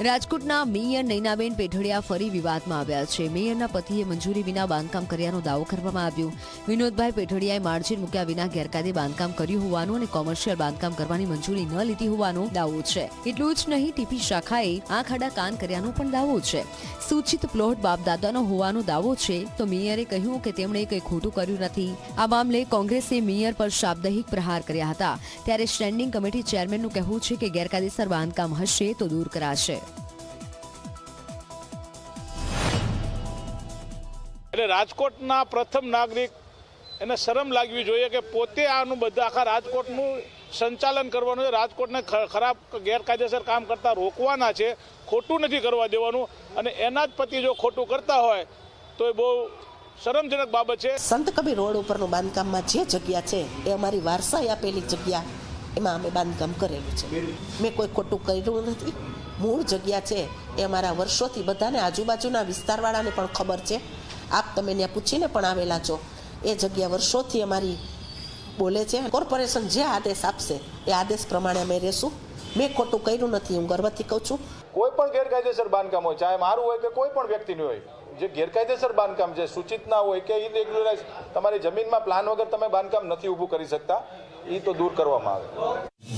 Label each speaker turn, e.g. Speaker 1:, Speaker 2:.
Speaker 1: રાજકોટના મેયર નૈનાબેન પેઢડિયા ફરી વિવાદમાં આવ્યા છે. મેયરના પતિએ મંજૂરી વિના બાંધકામ કર્યાનો દાવો કરવામાં આવ્યો. વિનોદભાઈ પેઢડિયાએ માર્જિન મૂક્યા વિના ગેરકાયદે બાંધકામ કર્યું હોવાનું અને કોમર્શિયલ બાંધકામ કરવાની મંજૂરી ન લીધી હોવાનો દાવો છે. એટલું જ નહીં, ટીપી શાખાએ આંખ આડા કાન કર્યાનો પણ દાવો છે. સૂચિત પ્લોટ બાપદાદાનો હોવાનો દાવો છે તો મેયરે કહ્યું કે તેમણે કંઈ ખોટું કર્યું નથી. આ મામલે કોંગ્રેસે મેયર પર શાબ્દિક પ્રહાર કર્યા હતા. ત્યારે સ્ટેન્ડિંગ કમિટી ચેરમેનનું કહેવું છે કે ગેરકાયદેસર બાંધકામ હશે તો દૂર કરાશે.
Speaker 2: એટલે રાજકોટના પ્રથમ નાગરિક એને શરમ લાગવી જોઈએ કે પોતે આનું બધા આખા રાજકોટનું સંચાલન કરવાનું છે. રાજકોટને ખરાબ ગેરકાયદેસર કામ કરતા રોકવાના છે. ખોટું નથી કરવા દેવાનું. અને એના જ પતિ જો ખોટું કરતા હોય, તો એ બહુ શરમજનક બાબત છે.
Speaker 3: સંત કબીર રોડ ઉપરનું બાંધકામમાં જે જગ્યા છે, એ અમારી વારસાઈ આપેલી જગ્યા. એમાં અમે બાંધકામ કરેલું છે. મેં કોઈ ખોટું કર્યું નથી. મૂળ જગ્યા છે એ અમારા વર્ષોથી બધાને આજુબાજુના વિસ્તારવાળાને પણ ખબર છે. આપ તમે ત્યાં પૂછીને પણ આવેલા છો. એ જગ્યા વર્ષોથી અમારી બોલે છે. કોર્પોરેશન જે આદેશ આપશે, એ આદેશ પ્રમાણે અમે રહેશું. મેં ખોટું કર્યું નથી, હું ગર્વથી કહું છું.
Speaker 4: કોઈ પણ ગેરકાયદેસર બાંધકામ હોય ચાહે મારું હોય કે કોઈ પણ વ્યક્તિનું હોય, જે ગેરકાયદેસર બાંધકામ છે સૂચિત ના હોય કે ઇરેગ્યુલરાઇઝ તમારી જમીનમાં પ્લાન વગર તમે બાંધકામ નથી ઊભું કરી શકતા એ તો દૂર કરવામાં આવે.